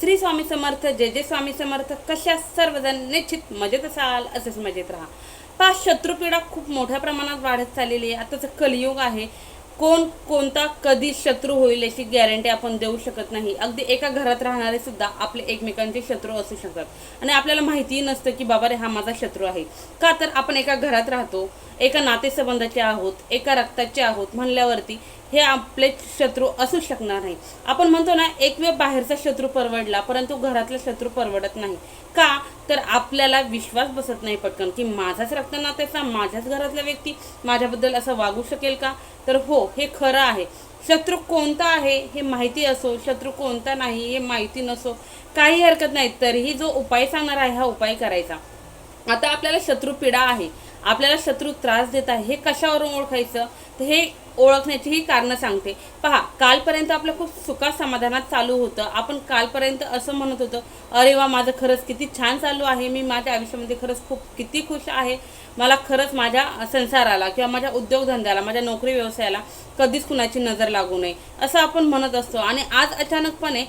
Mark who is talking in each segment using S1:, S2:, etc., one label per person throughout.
S1: श्री स्वामी समर्थ जय जय स्वामी समर्थ. कशा सर्वजण निश्चित मजेत असाल असेच मजेत राहा. पाच शत्रुपीडा खूप मोठ्या प्रमाणात वाढत चाललेली आहे. आताचं कलियुग आहे. कोण कोणता कधी शत्रू होईल याची गॅरंटी आपण देऊ शकत नाही. अगदी एका घरात राहणारे सुद्धा आपले एकमेकांचे शत्रू असू शकतात. आणि आपल्याला माहितीही नसतं की बाबा रे हा माझा शत्रू आहे. का तर आपण एका घरात राहतो एका नातेसंबंधाचे आहोत एका रक्ताचे आहोत म्हणल्यावरती हे आपले शत्रू असू शकणार नाही. आपण म्हणतो ना एक वेळ बाहेरचा शत्रू परवडला परंतु घरातला शत्रू परवडत नाही. का? तर आपल्याला विश्वास बसत नाही पटकन की माझाच रक्तनात्याचा माझ्याच घरातला व्यक्ती माझ्याबद्दल असं वागू शकेल का? तर हो हे खरं आहे. शत्रू कोणता आहे हे माहिती असो शत्रू कोणता नाही हे माहिती नसो काही हरकत नाही. तरीही जो उपाय सांगणार आहे हा उपाय करायचा. आता आपल्याला शत्रू पीडा आहे. आपल्याला शत्रू त्रास देत आहे. हे कशावरून ओळखायचं? तर हे ओळखण्याचीही कारणं सांगते. पहा कालपर्यंत आपलं खूप सुखा समाधानात चालू होतं. आपण कालपर्यंत असं म्हणत होतो अरे वा माझं खरंच किती छान चालू आहे. मी माझ्या आयुष्यामध्ये खरंच खूप किती खुश आहे. मला खरंच माझ्या संसाराला किंवा माझ्या उद्योगधंद्याला माझ्या नोकरी व्यवसायाला कधीच कुणाची नजर लागू नये. असं आपण म्हणत असतो. आणि आज अचानकपणे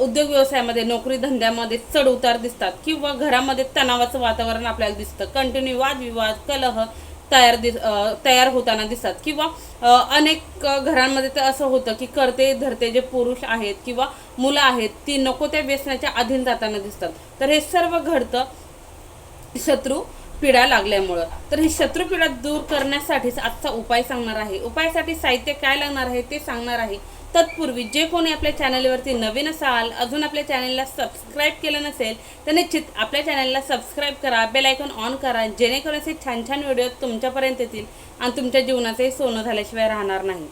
S1: उद्योग व्यवसायामध्ये नोकरी धंद्यामध्ये चढ उतार दिसतात. किंवा घरामध्ये तणावाचं वातावरण आपल्याला दिसतं. कंटिन्यू वादविवाद कलह तयार दिस तयार होताना दिसतात. किंवा अनेक घरांमध्ये तर असं होतं की करते धरते जे पुरुष आहेत किंवा मुलं आहेत ती नको त्या व्यसनाच्या अधीन जाताना दिसतात. तर हे सर्व घडतं शत्रू पिढा लागल्यामुळं. तर ही शत्रू पिढा दूर करण्यासाठीच आजचा उपाय सांगणार आहे. उपायासाठी साहित्य काय लागणार आहे ते सांगणार आहे. तत्पूर्वी जे कोणी आपल्या चॅनलवरती नवीन असाल अजून आपल्या चॅनलला सबस्क्राईब केलं नसेल तर निश्चित आपल्या चॅनलला सबस्क्राईब करा बेल आयकॉन ऑन करा जेणेकरून असे छान छान व्हिडिओ तुमच्यापर्यंत येतील आणि तुमच्या जीवनाचंही सोनं झाल्याशिवाय राहणार नाही.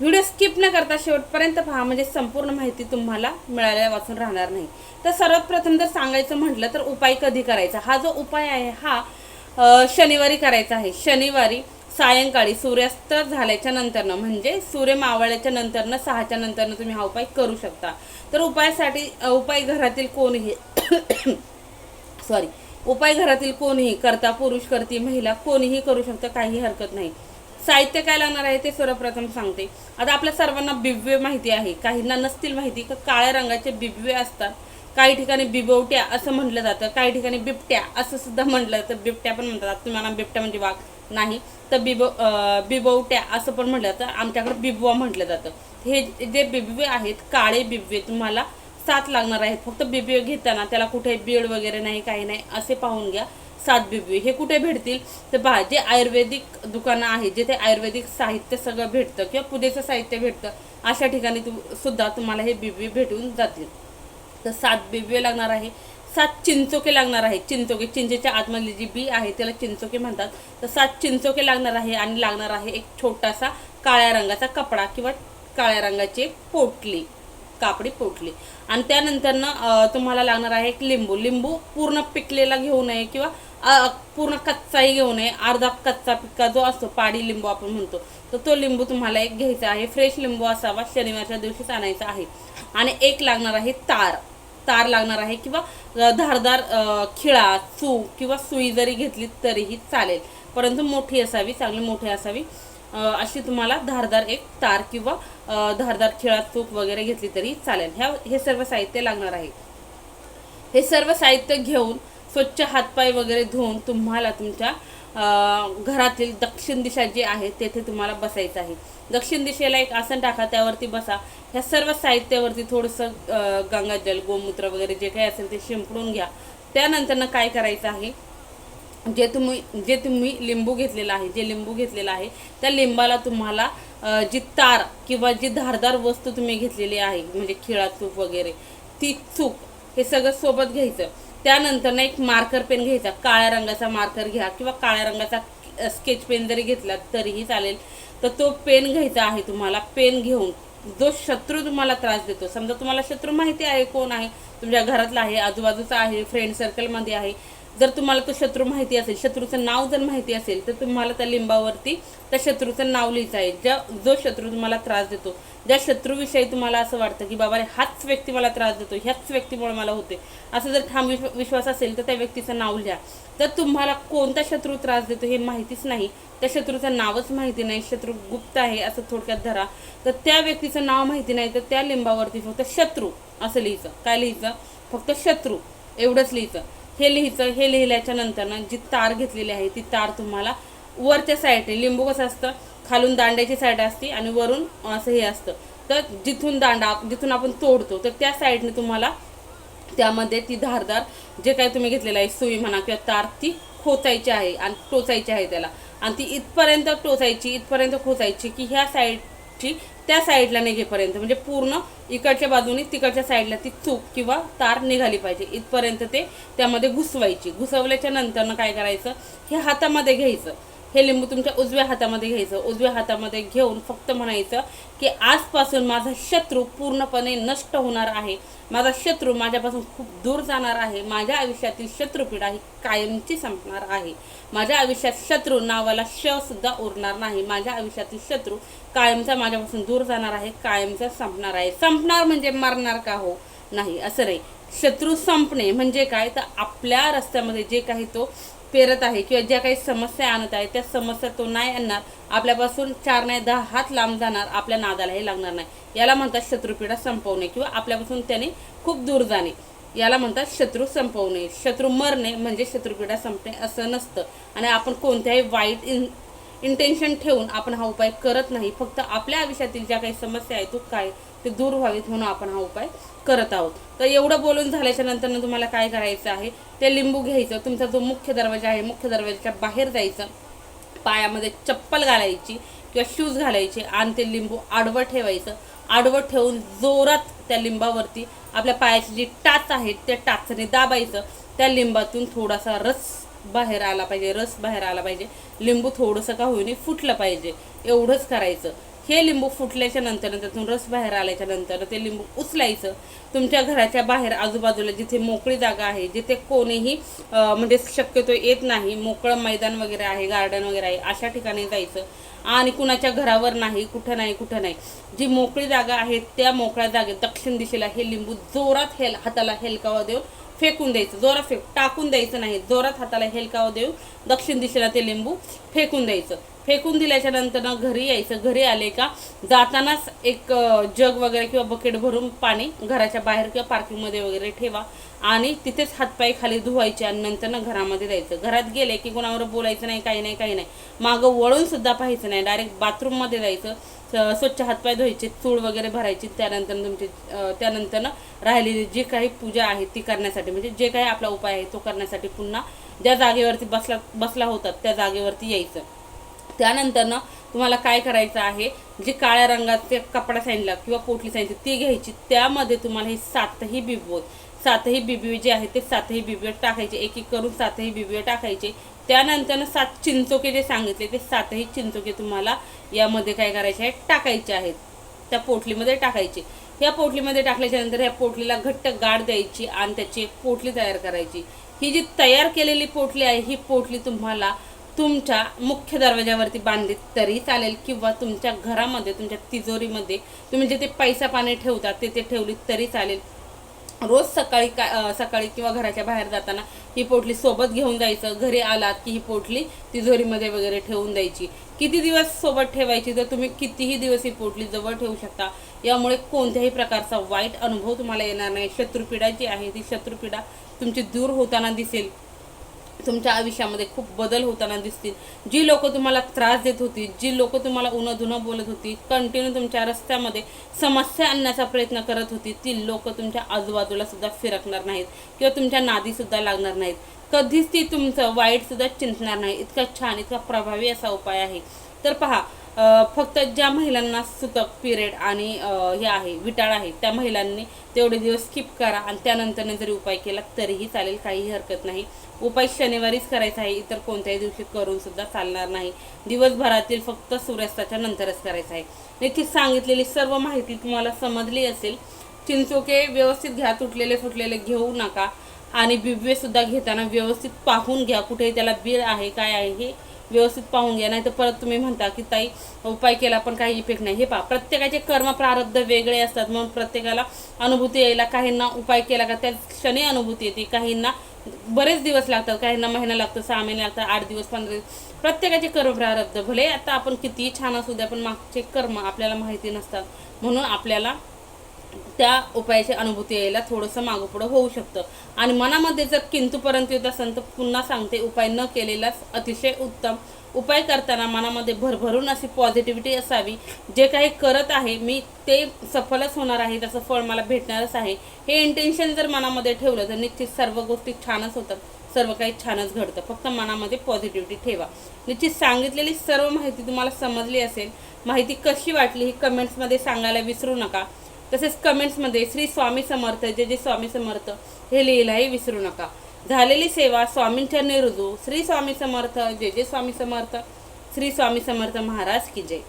S1: व्हिडिओ स्किप न करता शेवटपर्यंत पहा म्हणजे संपूर्ण माहिती तुम्हाला मिळाल्या वाचून राहणार नाही. तर सर्वात प्रथम जर सांगायचं म्हटलं तर उपाय कधी करायचा? हा जो उपाय आहे हा शनिवारी करायचा आहे. शनिवारी सायंकाळी सूर्यास्त झाल्याच्या नंतरनं म्हणजे सूर्य मावळल्याच्या नंतरनं सहाच्या नंतरनं तुम्ही हा उपाय करू शकता. तर उपायासाठी उपाय घरातील कोणीही सॉरी उपाय घरातील कोणीही करता पुरुष करती महिला कोणीही करू शकतं काही हरकत नाही. साहित्य काय लागणार आहे ते सर्वप्रथम सांगते. आता आपल्या सर्वांना बिबवे माहिती आहे. काहींना नसतील माहिती का काळ्या रंगाचे बिबवे असतात. काही ठिकाणी बिबवट्या असं म्हटलं जातं काही ठिकाणी बिबट्या असं सुद्धा म्हटलं जातं बिबट्या पण म्हणतात. तुम्हाला बिबट्या म्हणजे वाघ. नाही तर बिब बिबवट्या असं पण म्हटलं जातं. आमच्याकडे बिबवा म्हटलं जातं. हे जे बिबवे आहेत काळे बिबवे तुम्हाला सात लागणार आहेत. फक्त बिबवे घेताना त्याला कुठे बीड वगैरे नाही काही नाही असे पाहून घ्या. सात बिबवे. हे कुठे भेटतील? तर पहा जे आयुर्वेदिक दुकानं आहेत जिथे आयुर्वेदिक साहित्य सगळं भेटतं किंवा पुजेचं साहित्य भेटतं अशा ठिकाणी तु सुद्धा तुम्हाला हे बिबवे भेटून जातील. तर सात बिबवे लागणार आहे. सात चिंचोके लागणार आहे. चिंचोके चिंचेच्या आतमधली जी बी आहे त्याला चिंचोके म्हणतात. तर सात चिंचोके लागणार आहे आणि लागणार आहे एक छोटासा काळ्या रंगाचा कपडा किंवा काळ्या रंगाची एक पोटली कापडी पोटली. आणि त्यानंतरनं तुम्हाला लागणार आहे एक लिंबू. लिंबू पूर्ण पिकलेला घेऊ नये किंवा पूर्ण कच्चाही घेऊ नये. अर्धा कच्चा पिक्का जो असतो पाडी लिंबू आपण म्हणतो तर तो लिंबू तुम्हाला एक घ्यायचा आहे. फ्रेश लिंबू असावा शनिवारच्या दिवशीच आणायचा आहे. आणि एक लागणार आहे तार. तार लागणार आहे किंवा धारदार खिळा चू किंवा सुई जरी घेतली तरीही चालेल. परंतु मोठी असावी चांगली मोठी असावी. अशी तुम्हाला धारदार एक तार किंवा धारदार खिळा चूक वगैरे घेतली तरी चालेल. ह्या हे सर्व साहित्य लागणार आहे. हे सर्व साहित्य घेऊन स्वच्छ हातपाय वगैरे धुवून तुम्हाला तुमच्या घरातील दक्षिण दिशा जी आहे तेथे तुम्हाला बसायचं आहे. दक्षिण दिशेला एक आसन टाका त्यावरती बसा. ह्या सर्व साहित्यावरती थोडंसं गंगाजल गोमूत्र वगैरे जे काही असेल ते शिंपडून घ्या. त्यानंतरनं काय करायचं आहे जे तुम्ही जे तुम्ही लिंबू घेतलेला आहे जे लिंबू घेतलेलं आहे त्या लिंबाला तुम्हाला जी तार किंवा जी धारदार वस्तू तुम्ही घेतलेली आहे म्हणजे खिळा चूक वगैरे ती चूक हे सगळं सोबत घ्यायचं. त्यानंतर ना एक मार्कर पेन घ्यायचा काळ्या रंगाचा मार्कर घ्या किंवा काळ्या रंगाचा स्केच पेन जरी घेतला तरीही चालेल. तर तो पेन घ्यायचा आहे तुम्हाला पेन घेऊन. जो शत्रू तुम्हाला त्रास देतो समजा तुम्हाला शत्रू माहिती आहे कोण आहे? तुमच्या घरातला आहे आजूबाजूचा आहे फ्रेंड सर्कलमध्ये आहे. जर तुम्हाला तो शत्रू माहिती असेल शत्रूचं नाव जर माहिती असेल तर तुम्हाला त्या लिंबावरती त्या शत्रूचं नाव लिहायचं आहे. ज्या जो शत्रू तुम्हाला त्रास देतो ज्या शत्रूविषयी तुम्हाला असं वाटतं की बाबा रे हाच व्यक्ती मला त्रास देतो ह्याच व्यक्तीमुळे मला होते. असं जर ठाम विश्व विश्वास असेल तर त्या व्यक्तीचं नाव लिहा. तर तुम्हाला कोणता शत्रू त्रास देतो हे माहितीच नाही. त्या शत्रूचं नावच माहिती नाही. शत्रू गुप्त आहे असं थोडक्यात धरा. तर त्या व्यक्तीचं नाव माहिती नाही तर त्या लिंबावरती फक्त शत्रू असं लिहायचं. काय लिहायचं? फक्त शत्रू. एवढंच लिहायचं. हे लिहायचं हे लिहिल्याच्या नंतरनं जी तार घेतलेली आहे ती तार तुम्हाला वरच्या साईडने लिंबू कसं असतं? खालून दांड्याची साईड असते आणि वरून असं हे असतं. तर जिथून दांडा जिथून आपण तोडतो तर त्या साईडने तुम्हाला त्यामध्ये ती धारदार जे काही तुम्ही घेतलेलं आहे सुई म्हणा किंवा तार ती खोचायची आहे आणि टोचायची आहे त्याला. आणि ती इथपर्यंत टोचायची इथपर्यंत खोचायची की ह्या साईडची त्या साईडला निघेपर्यंत म्हणजे पूर्ण इकडच्या बाजूने तिकडच्या साईडला ती चूक किंवा तार निघाली पाहिजे. इथपर्यंत ते त्यामध्ये घुसवायची. घुसवल्याच्या नंतरनं काय करायचं? हे हातामध्ये घ्यायचं. हे लिंबू तुमच्या उजव्या हातामध्ये घ्यायचं. उजव्या हातामध्ये घेऊन फक्त म्हणायचं की आजपासून माझा शत्रू पूर्णपणे नष्ट होणार आहे. माझा शत्रू माझ्यापासून खूप दूर जाणार आहे. माझ्या आयुष्यातील शत्रुपीडा ही कायमची संपणार आहे. माझ्या आयुष्यात शत्रू नावाला श सुद्धा उरणार नाही. माझ्या आयुष्यातील शत्रू कायमचा माझ्यापासून दूर जाणार आहे कायमचा संपणार आहे. संपणार म्हणजे मरणार का हो? नाही असं नाही. शत्रू संपणे म्हणजे काय? तर आपल्या रस्त्यामध्ये जे काही तो पेरत आहे किंवा ज्या काही समस्या आणत आहे त्या समस्या तो नाही आणणार. आपल्यापासून चार नाही दहा हात लांब जाणार आपल्या नादाला हे लागणार नाही. याला म्हणतात शत्रुपीडा संपवणे किंवा आपल्यापासून त्याने खूप दूर जाणे. याला म्हणतात शत्रू संपवणे. शत्रू मरणे म्हणजे शत्रुपीडा संपणे असं नसतं. आणि आपण कोणत्याही वाईट इन इंटेन्शन ठेवून आपण हा उपाय करत नाही. फक्त आपल्या आयुष्यातील ज्या काही समस्या आहेत तो काय ते दूर व्हावेत म्हणून आपण हा उपाय करत आहोत. तर एवढं बोलून झाल्याच्यानंतर तुम्हाला काय करायचं आहे? ते लिंबू घ्यायचं. तुमचा जो मुख्य दरवाजा आहे मुख्य दरवाजाच्या बाहेर जायचं. पायामध्ये चप्पल घालायची किंवा शूज घालायचे आणि ते लिंबू आडवं ठेवायचं. आडवं ठेवून जोरात त्या लिंबावरती आपल्या पायाची जी टाच आहे त्या टाचने दाबायचं. त्या लिंबातून थोडासा रस बाहेर आला पाहिजे रस बाहेर आला पाहिजे. लिंबू थोडंसं का होईने फुटलं पाहिजे. एवढंच करायचं. हे लिंबू फुटल्याच्या नंतर त्यातून रस बाहेर आल्याच्यानंतर ते लिंबू उचलायचं. तुमच्या घराच्या बाहेर आजूबाजूला जिथे मोकळी जागा आहे जिथे कोणीही म्हणजे शक्यतो येत नाही मोकळं मैदान वगैरे आहे गार्डन वगैरे आहे अशा ठिकाणी जायचं. आणि कुणाच्या घरावर नाही कुठं नाही कुठं नाही. जी मोकळी जागा आहे त्या मोकळ्या जागेत दक्षिण दिशेला हे लिंबू जोरात हेल हाताला हेलकावा देऊन फेकून द्यायचं. जोरात फेक टाकून द्यायचं नाही. जोरात हाताला हेलकाव देऊ दक्षिण दिशेला ते लिंबू फेकून द्यायचं. फेकून दिल्याच्या नंतर ना घरी यायचं. घरी आले का जातानाच एक जग वगैरे किंवा बकेट भरून पाणी घराच्या बाहेर किंवा पार्किंगमध्ये वगैरे ठेवा आणि तिथेच हातपाय खाली धुवायचे आणि नंतर ना घरामध्ये जायचं. घरात गेले की कोणावर बोलायचं नाही काही नाही काही नाही. मागं वळून सुद्धा पाहायचं नाही. डायरेक्ट बाथरूममध्ये जायचं. स्वच्छ हातपाय धुवायचे चूळ वगैरे भरायची त्यानंतर तुमची त्यानंतर राहिलेली जी काही पूजा आहे ती करण्यासाठी म्हणजे जे काही आपला उपाय आहे तो करण्यासाठी पुन्हा ज्या जागेवरती बसला बसला होतात त्या जागेवरती यायचं. त्यानंतरनं तुम्हाला काय करायचं आहे जी काळ्या रंगाचे कपडा सांगितला किंवा पोटली सांगितली ती घ्यायची त्यामध्ये तुम्हाला हे सातही बिबोत सातही बिबवे जे आहे ते सातही बिबवे टाकायचे एक एक करून सातही बिबवे टाकायचे. त्यानंतरनं सात चिंचोके जे सांगितले ते सातही चिंचोके तुम्हाला यामध्ये काय करायचे आहे टाकायचे आहेत. त्या पोटलीमध्ये टाकायचे. या पोटलीमध्ये टाकल्याच्या नंतर ह्या पोटलीला घट्ट गाड द्यायची आणि त्याची एक पोटली तयार करायची. ही जी तयार केलेली पोटली आहे ही पोटली तुम्हाला तुमच्या मुख्य दरवाजावरती बांधली तरी चालेल किंवा तुमच्या घरामध्ये तुमच्या तिजोरीमध्ये तुम्ही जिथे पैसा पाणी ठेवता तिथे ठेवली तरी चालेल. रोज सकाळी का सकाळी किंवा घराच्या बाहेर जाताना ही पोटली सोबत घेऊन जायचं. घरी आलात की ही पोटली तिजोरीमध्ये वगैरे ठेवून द्यायची. किती दिवस सोबत ठेवायची? तर तुम्ही कितीही दिवस ही पोटली जवळ ठेवू शकता यामुळे कोणत्याही प्रकारचा वाईट अनुभव तुम्हाला येणार नाही. शत्रुपीडा जी आहे ती शत्रुपीडा तुमची दूर होताना दिसेल. तुमच्या आयुष्यामध्ये खूप बदल होताना दिसतील. जी लोक तुम्हाला त्रास देत होती जी लोक तुम्हाला उन्हा धुनं बोलत होती कंटिन्यू तुमच्या रस्त्यामध्ये समस्या आणण्याचा प्रयत्न करत होती ती लोक तुमच्या आजूबाजूला सुद्धा फिरकणार नाहीत किंवा तुमच्या नादीसुद्धा लागणार नाहीत. कधीच ती तुमचं वाईटसुद्धा चिंतणार नाही. इतका छान इतका प्रभावी असा उपाय आहे. तर पहा फक्त ज्या महिलांना सुतक पिरियड आणि हे आहे विटाळ आहे त्या महिलांनी तेवढे दिवस स्किप करा आणि त्यानंतरने जरी उपाय केला तरीही चालेल काहीही हरकत नाही. उपाय शनिवारीच करायचा आहे इतर कोणत्याही दिवशी करून सुद्धा चालणार नाही. दिवसभरातील फक्त सूर्यास्ताच्या नंतरच करायचं आहे. नक्कीच सांगितलेली सर्व माहिती तुम्हाला समजली असेल. चिंचोके व्यवस्थित घ्या तुटलेले फुटलेले घेऊ नका. आणि बिबवेसुद्धा घेताना व्यवस्थित पाहून घ्या कुठे त्याला बिळ आहे काय आहे हे व्यवस्थित पाहून घ्या नाही तर परत तुम्ही म्हणता की ताई उपाय केला पण काही इफेक्ट नाही. हे पहा प्रत्येकाचे कर्म प्रारब्ध वेगळे असतात. म्हणून प्रत्येकाला अनुभूती यायला काहींना उपाय केला का त्या क्षणी अनुभूती येते. काहींना बरेच दिवस लागतात काहींना महिना लागतो सहा महिने लागतात आठ दिवस पंधरा दिवस. प्रत्येकाचे कर्म प्रारब्ध. भले आता आपण कितीही छान असू द्या पण मागचे कर्म आपल्याला माहिती नसतात. म्हणून आपल्याला त्या उपायाची अनुभूती यायला थोडंसं मागोपुढं होऊ शकतं. आणि मनामध्ये जर किंतूपर्यंत येत असेल तर पुन्हा सांगते उपाय न केलेलाच अतिशय उत्तम. उपाय करताना मनामध्ये भरभरून अशी पॉझिटिव्हिटी असावी. जे काही करत आहे मी ते सफलच होणार आहे त्याचं फळ मला भेटणारच आहे. हे इंटेन्शन जर मनामध्ये ठेवलं तर निश्चित सर्व गोष्टी छानच होतात. सर्व काही छानच घडतं. फक्त मनामध्ये पॉझिटिव्हिटी ठेवा. निश्चित सांगितलेली सर्व माहिती तुम्हाला समजली असेल. माहिती कशी वाटली ही कमेंट्समध्ये सांगायला विसरू नका. तसेच कमेंट्समध्ये श्री स्वामी समर्थ जे जे स्वामी समर्थ हे लिहिलाही विसरू नका. झालेली सेवा स्वामींच्या निरुजू श्री स्वामी समर्थ जे जे स्वामी समर्थ श्री स्वामी समर्थ महाराज की जय.